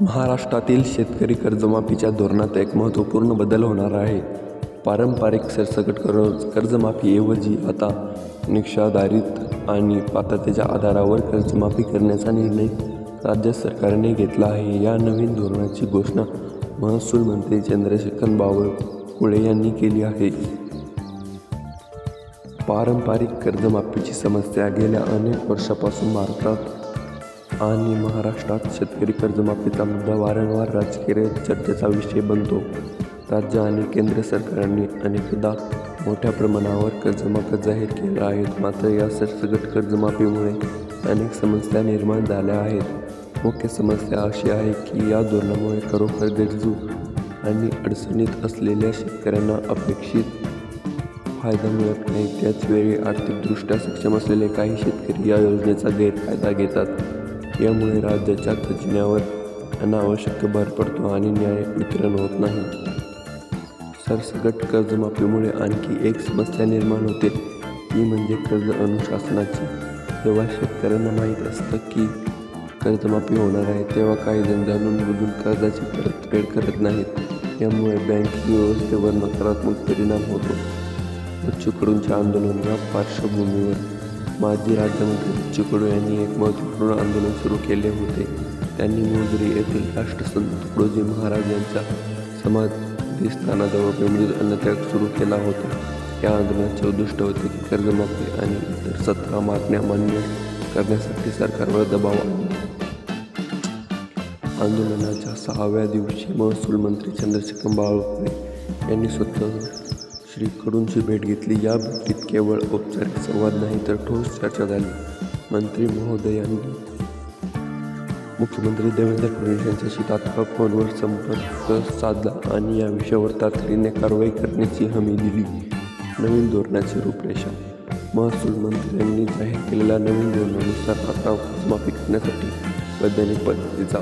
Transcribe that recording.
महाराष्ट्रातील शेतकरी कर्जमाफीच्या धोरणात एक महत्त्वपूर्ण बदल होणार आहे. पारंपरिक सरसकट कर्ज कर्जमाफीऐवजी आता निक्षाधारित आणि पात्रतेच्या आधारावर कर्जमाफी करण्याचा निर्णय राज्य सरकारने घेतला आहे. या नवीन धोरणाची घोषणा महसूल मंत्री चंद्रशेखर बावळकुळे यांनी केली आहे. पारंपरिक कर्जमाफीची समस्या गेल्या अनेक वर्षापासून भारतात आणि महाराष्ट्रात शेतकरी कर्जमाफीचा मुद्दा वारंवार राजकीय चर्चेचा विषय बनतो. राज्य आणि केंद्र सरकारने अनेकदा मोठ्या प्रमाणावर कर्जमाफी जाहीर केल्या आहेत. मात्र या सरसकट कर्जमाफीमुळे अनेक समस्या निर्माण झाल्या आहेत. मुख्य समस्या अशी आहे की या धोरणामुळे खरोखर गरजू आणि अडचणीत असलेल्या शेतकऱ्यांना अपेक्षित फायदा मिळत नाही. त्याचवेळी आर्थिकदृष्ट्या सक्षम असलेले काही शेतकरी या योजनेचा गैरफायदा घेतात. यामुळे राज्याच्या खजिन्यावर अनावश्यक भर पडतो आणि न्याय वितरण होत नाही. सरसकट कर्जमाफीमुळे आणखी एक समस्या निर्माण होते. ती म्हणजे कर्ज अनुशासनाची. जेव्हा शेतकऱ्यांना माहीत असतं की कर्जमाफी होणार आहे तेव्हा काही जण जाणून बुजून कर्जाची परतफेड करत नाहीत. यामुळे बँकिंग व्यवस्थेवर नकारात्मक परिणाम होतो. बच्चू आंदोलन या पार्श्वभूमीवर माजी राज्यमंत्री बच्चू यांनी एक महत्त्वपूर्ण आंदोलन सुरू केले होते. त्यांनी मोजरी येथील राष्ट्रसंत तुकडोजी महाराज यांच्या समाधीस्थानाजवळ बेमुदत अन्नत्याग सुरू केला होता. या आंदोलनाचे उद्दिष्ट होते की कर्जमाफी आणि इतर सतरा मागण्या मान्य करण्यासाठी सरकारवर दबाव आंदोलनाच्या सहाव्या दिवशी महसूल मंत्री चंद्रशेखर बावनकुळे यांनी स्वतः श्रीकडूंची भेट घेतली. या भेटीत केवळ औपचारिक संवाद नाही तर ठोस चर्चा झाली. मंत्री महोदयांनी मुख्यमंत्री देवेंद्र फडणवीस यांच्याशी तात्काळ फोनवर संपर्क साधला आणि या विषयावर तातडीने कारवाई करण्याची हमी दिली. नवीन धोरणाची रूपरेषा. महसूल मंत्र्यांनी जाहीर केलेल्या नवीन धोरणानुसार आता माफी करण्यासाठी वैज्ञानिक पद्धतीचा